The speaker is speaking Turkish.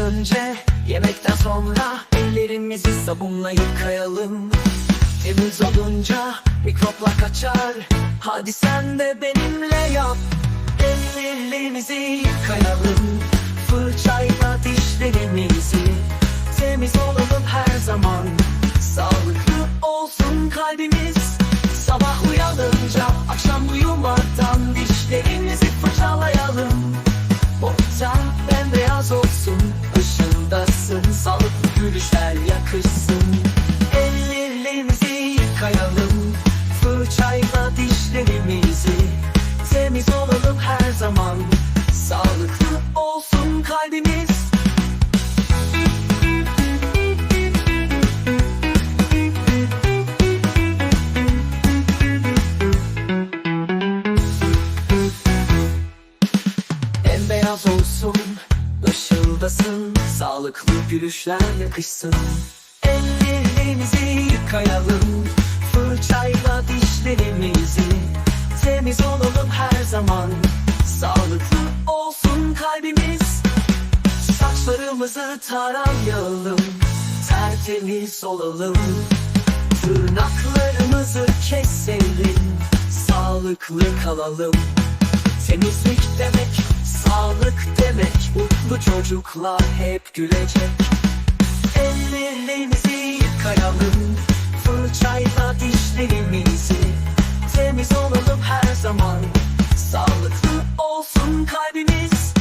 önce Yemekten sonra ellerimizi sabunla yıkayalım Temiz olunca mikroplar kaçar. Hadi sen de benimle yap. Ellerimizi yıkayalım zaman. Sağlıklı olsun kalbimiz. Bembeyaz olsun, ışıldasın Sağlıklı gülüşler yakışsın. Ellerimizi yıkayalım Fırçayla dişlerimizi Temiz olalım her zaman Saçlarımızı tarayalım Tertemiz olalım. Tırnaklarımızı keselim Sağlıklı kalalım. Temizlik demek, sağlık demek Mutlu çocuklar hep gülecek. Ellerimizi yıkayalım Fırçayla dişlerimizi Temiz olalım her zaman. Sağlıklı olsun kalbimiz